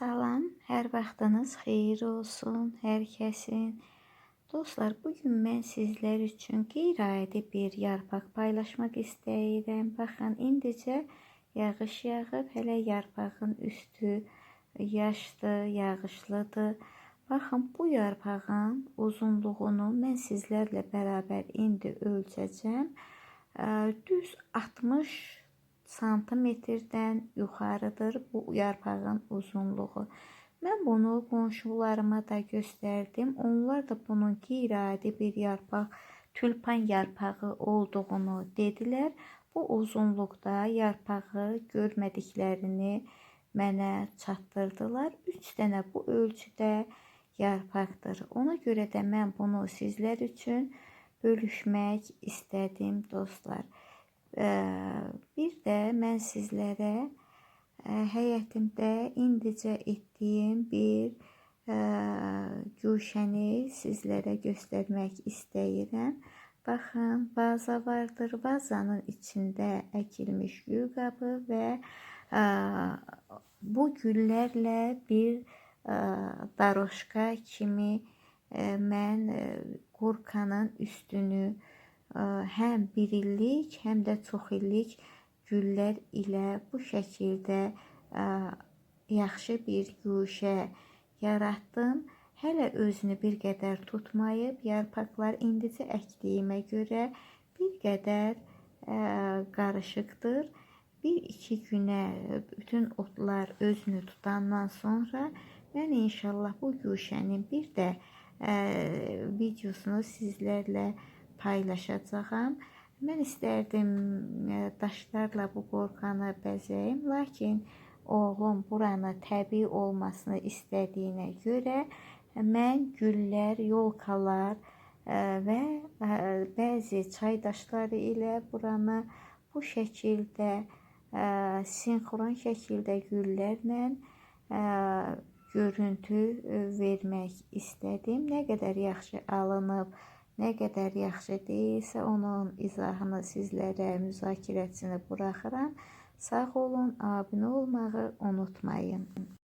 Salam, hər vaxtınız xeyir olsun hər kəsin. Dostlar, bu gün mən sizlər üçün qeyri-adi bir yarpaq paylaşmaq istəyirəm. Baxın, indicə yağış yağıb, hələ yarpağın üstü yaşdır, yağışlıdır. Baxın, bu yarpağın uzunluğunu mən sizlərlə bərabər indi ölçəcəm. Düz 60 santimetrdən yuxarıdır bu yarpağın uzunluğu. Mən bunu qonşularıma da göstərdim. Onlar da bunun qeyri-adi bir yarpaq, tülpan yarpağı olduğunu dedilər. Bu uzunluqda yarpağı görmədiklərini mənə çatdırdılar. 3 dənə bu ölçüdə yarpaqdır. Ona görə də mən bunu sizlər üçün bölüşmək istədim dostlar. Bir də mən sizlərə həyətimdə indicə etdiyim bir güşəni sizlərə göstərmək istəyirəm. Baxın, vaza vardır. Vazanın içində əkilmiş gül qabı və bu güllərlə bir daroşka kimi mən qurkanın üstünü həm bir illik, həm də çox illik güllər ilə bu şəkildə yaxşı bir guşə yaratdım. Hələ özünü bir qədər tutmayıb, yarpaqlar indicə əkdiyimə görə bir qədər qarışıqdır. Bir-iki günə bütün otlar özünü tutandan sonra mən inşallah bu guşənin bir də videosunu sizlərlə paylaşacağam. Mən istərdim e, daşlarla bu qorxanı bəzəyim, lakin oğlum buranı təbii olmasını istədiyinə görə mən güllər, yolkalar e, və e, bəzi çay daşları ilə buranı bu şəkildə sinxron şəkildə güllərlə görüntü vermək istədim. Nə qədər yaxşı alınıb nə qədər yaxşı deyilsə, onun izahını sizlərə müzakirəsini buraxıram. Sağ olun, abunə olmağı unutmayın.